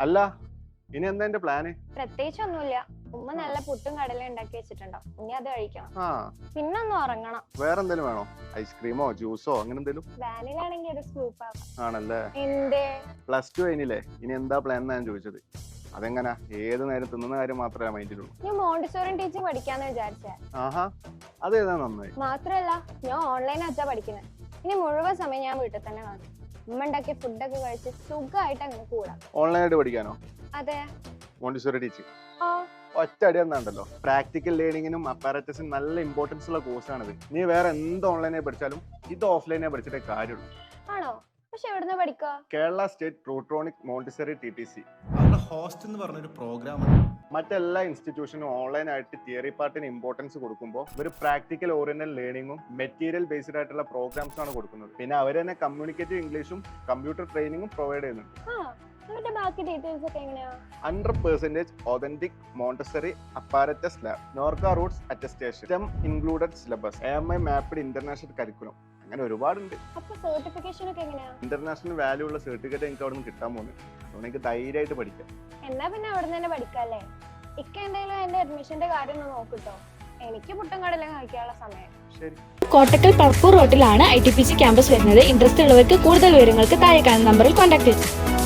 അല്ല ഇനി എന്താ എന്റെ പ്ലാന് പ്രത്യേകിച്ച് ഒന്നുമില്ല ഉമ്മ നല്ല പുട്ടും കടലും ഉണ്ടാക്കി വെച്ചിട്ടുണ്ടോ? ഇനി അത് കഴിക്കണം. പിന്നെ ഒന്ന് ഉറങ്ങണം. വേറെ എന്തെങ്കിലും വേണോ ഐസ്ക്രീമോ ജ്യൂസോ അങ്ങനെ എന്തെങ്കിലും വാനിലാണെങ്കിൽ ഒരു സ്കൂപ്പ് ആവാം. ആണല്ലേ? എന്തേ? പ്ലസ് ടു കഴിഞ്ഞില്ലേ? ഇനി എന്താ പ്ലാൻ എന്നാ ഞാൻ ചോദിച്ചത്. അതെങ്ങനാ? ഏത് നേരം തിന്നുന്ന കാര്യം മാത്രമേ മൈൻഡിലുള്ളൂ ഞാൻ മോണ്ടിസോറിയൻ ടീച്ചർ പഠിക്കാന്ന് വിചാരിച്ച. ആഹാ. അതേതാ നന്നായി. മാത്രല്ല ഞാൻ ഓൺലൈൻ അച്ഛാ പഠിക്കുന്നത് ഇനി മുഴുവൻ സമയം ഞാൻ വീട്ടിൽ തന്നെ കാണും. ഉമ്മ ഉണ്ടാക്കിയ ഫുഡൊക്കെ കഴിച്ച് സുഖമായിട്ട് അങ്ങനെ കൂടാം. ഓൺലൈനായിട്ട് പഠിക്കാനോ? അതെ. മോണ്ടിസോറി ടീച്ചിങ് ഒറ്റ അടി എന്നാണ്ടല്ലോ പ്രാക്ടിക്കൽ ലേണിങ്ങിനും അപ്പാരറ്റസിനും നല്ല ഇമ്പോർട്ടൻസ് ഉള്ള കോഴ്സാണിത് നീ വേറെ എന്ത് ഓൺലൈനായി പഠിച്ചാലും ഇത് ഓഫ്ലൈനായി പഠിച്ചിട്ടേ കാര്യമുള്ളൂ. ആണോ? പക്ഷെ എവിടുന്ന് പഠിക്കുക Kerala state ട്രൂട്രോണിക് Montessori T T C host എന്ന് പറഞ്ഞൊരു പ്രോഗ്രാം ഉണ്ട്. മറ്റെല്ലാ ഇൻസ്റ്റിറ്റ്യൂഷനും ഓൺലൈൻ ആയിട്ട് തിയറി പാർട്ടിന് ഇമ്പോർട്ടൻസ് കൊടുക്കുമ്പോൾ ഒരു പ്രാക്ടിക്കൽ ഓറിയന്റൽ ലേണിംഗും മെറ്റീരിയൽ ബേസ്ഡ് ആയിട്ടുള്ള പ്രോഗ്രാംസ് ആണ് കൊടുക്കുന്നത്. പിന്നെ അവർ തന്നെ കമ്മ്യൂണിക്കേറ്റീവ് ഇംഗ്ലീഷും കമ്പ്യൂട്ടർ ട്രെയിനിങ്ങും പ്രൊവൈഡ് ചെയ്യുന്നുണ്ട്. ആ എന്നിട്ട് ബാക്കി ഡീറ്റെയിൽസ് ഒക്കെ എങ്ങനെയാ? Hundred percentage authentic Montessori apparatus lab Norka roots attestation STEM included syllabus A M I mapped international curriculum അങ്ങനെ ഒരുപാടുണ്ട്. അപ്പൊ സർട്ടിഫിക്കേഷൻ ഒക്കെ എങ്ങനെയാ? ഇന്റർനാഷണൽ വാല്യൂ ഉള്ള സർട്ടിഫിക്കറ്റ് എനിക്ക് അവിടെ നിന്ന് കിട്ടാൻ പോകുന്നത് എനിക്ക് ധൈര്യമായിട്ട് പഠിക്കാം. എന്നാ പിന്നെ അവിടെ തന്നെ പഠിക്കാല്ലേ? ഇക്ക എന്തെങ്കിലും എന്റെ അഡ്മിഷന്റെ കാര്യം ഒന്ന് നോക്കിട്ടോ. എനിക്ക് പുട്ടും കടലും കഴിക്കാനുള്ള സമയം. ശരി. Kottakkal Parappur റോട്ടിലാണ് I T P C campus വരുന്നത്. ഇൻട്രസ്റ്റ് ഉള്ളവർക്ക് കൂടുതൽ വിവരങ്ങൾക്ക് താഴെ കാണുന്ന നമ്പറിൽ കോൺടാക്ട് ചെയ്യുക